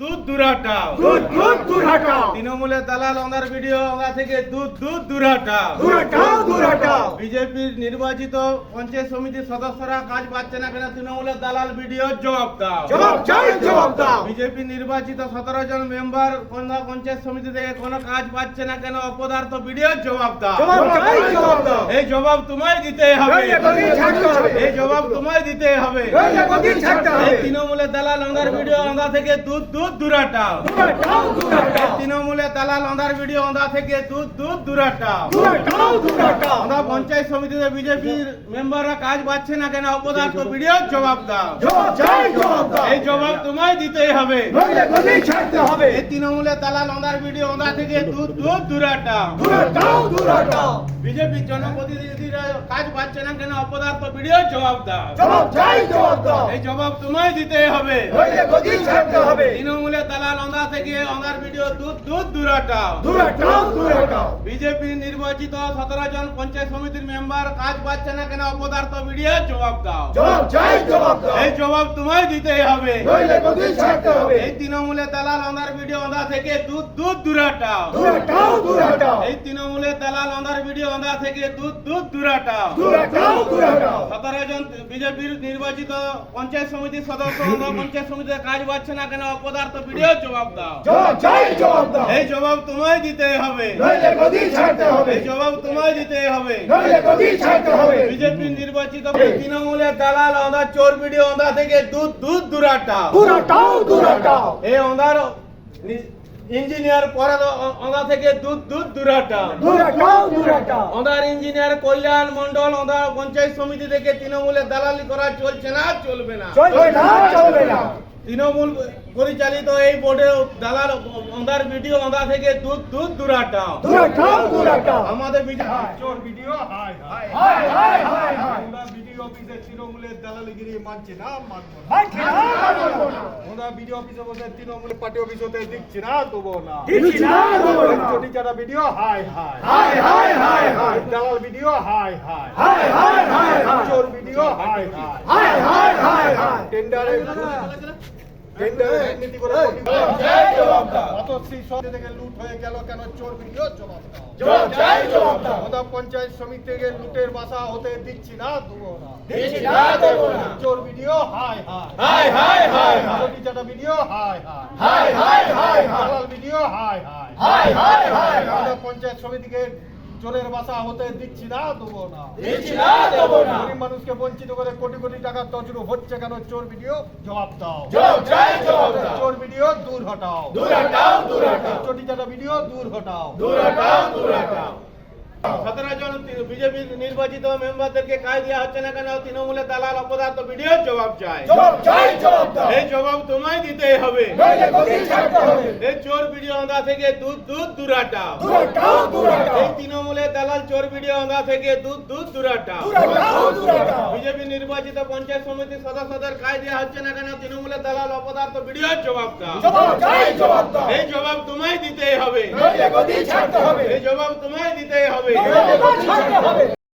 দুধ দুরাটাও। দুধ দুধ দূর তৃণমূলের দালাল ওনার ভিডিও ওনা থেকে দুধ দুধ দুরাটাও। দূর হটাও বিজেপির নির্বাচিত পঞ্চায়েত সমিতির সদস্যরা কাজ পাচ্ছে না কেন? তৃণমূলের দালাল ভিডিও জবাব দাও। জবাব চাই জবাব দাও। বিজেপি নির্বাচিত সতেরো জন মেম্বার কোন পঞ্চায়েত সমিতি থেকে কোনো কাজ পাচ্ছে না কেন? অপদার্থ ভিডিও জবাব দাও। জবাব চাই জবাব দাও। এই জবাব তোমায় দিতে হবে। এই জবাব তোমায় দিতে হবে। এই তৃণমূলের দালাল ওনার ভিডিও ওনা থেকে দুধ দুধ দুরাটাও। তৃণমূলের দালাল ওনার ভিডিও ওনা থেকে দুধ দুধ দুরাটাও। পঞ্চায়েত সমিতিতে বিজেপির মেম্বাররা কাজ পাচ্ছে না কেন? অপদার্থ ভিডিও জবাব দাও। এই জবাব তোমায় দিতেই হবে। এই তৃণমূলের দালাল ওনার ভিডিও ওনা থেকে দুধ দুধ দুরাটাও। বিজেপির জনপ্রতিনিধিরা কাজ পাচ্ছে না কেন? অপদার্থ ভিডিও জবাব দাও। জবাব চাই জবাব দাও। এই জবাব তোমায় দিতে হবে। ছাড়তে হবে। তৃণমূলের দালাল ওনা থেকে ওনার ভিডিও দুধ দুধ দুরাটাও। দূর হটাও দূর হটাও বিজেপি নির্বাচিত সতেরো জন পঞ্চায়েত সমিতির মেম্বার কাজ পাচ্ছে না কেন? অপদার্থ ভিডিও জবাব দাও। চাই জবাব দাও। এই জবাব তোমায় দিতেই হবে। হবে। এই তৃণমূলের দালাল ওনার ভিডিও ওনা থেকে দুধ দুধ দুরাটাও। দূর হটাও দূর হটাও এই তৃণমূলের দালাল ওনার ভিডিও ওনা থেকে দুধ দুধ দুরাটাও। দূর হটাও দূর হটাও সতেরো জন বিজেপির নির্বাচিত পঞ্চায়েত সমিতির সদস্য পঞ্চায়েত সমিতিতে কাজ পাচ্ছে না কেন? অপদার্থ ভিডিও জবাব দাও। চাই জবাব দাও। এই জবাব তোমায় দিতে হবে। নইলে গদি ছাড়তে হবে। এই জবাব তোমায় দিতে হবে। নইলে গদি ছাড়তে হবে। বিজেপি নির্বাচিত তৃণমূলের দালাল ওনার চোর ভিডিও অন্ধা থেকে দুধ দুধ দুরাটা দূর হটাও এই ওনার নি- ইঞ্জিনিয়ার পরে ও- ওনা থেকে দুধ দুধ দুরাটা দূর দূর হটাও ওনার ইঞ্জিনিয়ার কল্যাণ মন্ডল ওনার পঞ্চায়েত সমিতি থেকে তৃণমূলের দালালি করা চলছে না চলবে না। চলবে না চলবে না। তৃণমূল পরিচালিত এই বোর্ডে দালাল ওনার ভিডিও ওনা থেকে দুধ দুধ দুরাটা দূর হটাও দূর হটাও আমাদের বিজেপি চোর ভিডিও হাই হাই ভিডিও অফিসে তৃণমূলের দালালিগিরি মানছি না মানবো না। মানছি না মানবো না। আমরা অফিসে বসে তৃণমূলের পার্টি অফিস হতে দিচ্ছি না দেবো না। চটি চাটা ভিডিও হাই হাই হায় হায়। হায় হায় দালাল ভিডিও হাই হাই হায় হায় হায় হায়। চোর ভিডিও হাই হাই হায় হায় হায় হায়। টেন্ডারে টেন্ডারে দুর্নীতি করে জবাব সব থেকে লুট হয়ে গেল কেন? চোর ভিডিও জবাব দাও। চাই জবাব দাও। আমরা পঞ্চায়েত সমিতি থেকে লুটের বাসা হতে দিচ্ছি না দেবো না। দিচ্ছি না দেবো না। চোর ভিডিও হাই হাই হায় হায় হায় হায়। চাটা ভিডিও হাই হাই হায়। হায় হায় হায় ভিডিও হাই হাই হায় হায়। হায় হায় পঞ্চায়েত সমিতিকে চোরের বাসা হতে দিচ্ছি না দেবো না। দিচ্ছি না দেবো না। গরিব মানুষকে বঞ্চিত করে কোটি কোটি টাকা তজরু হচ্ছে কেন? চোর ভিডিও জবাব দাও। জবাব চাই জবাব দাও। চোর ভিডিও দূর হটাও। দূর হটাও দূর হটাও। চটি চাটা ভিডিও দূর হটাও। দূর হটাও দূর হটাও। সতেরো জন বিজেপি নির্বাচিত মেম্বারদেরকে কাজ দেওয়া হচ্ছে না কেন তৃণমূলের দালাল অপদার্থ ভিডিও জবাব চাই জবাব চাই জবাব দাও এই জবাব তোমায় দিতেই হবে নইলে গদি ছাড়তে হবে এই চোর ভিডিও ওনা থেকে দুধ দুধ দুরাটা দূর হটাও দূর হটাও এই তৃণমূলের দালাল চোর ভিডিও ওনা থেকে দুধ দুধ দুরাটা দূর হটাও দূর হটাও বিজেপি নির্বাচিত পঞ্চায়েত সমিতির সদস্যদের কাজ দেওয়া হচ্ছে না কেন তৃণমূলের দালাল অপদার্থ ভিডিও জবাব দাও জবাব চাই জবাব দাও এই জবাব তোমায় দিতেই হবে নইলে গদি ছাড়তে হবে। জবাব তোমায় দিতে হবে।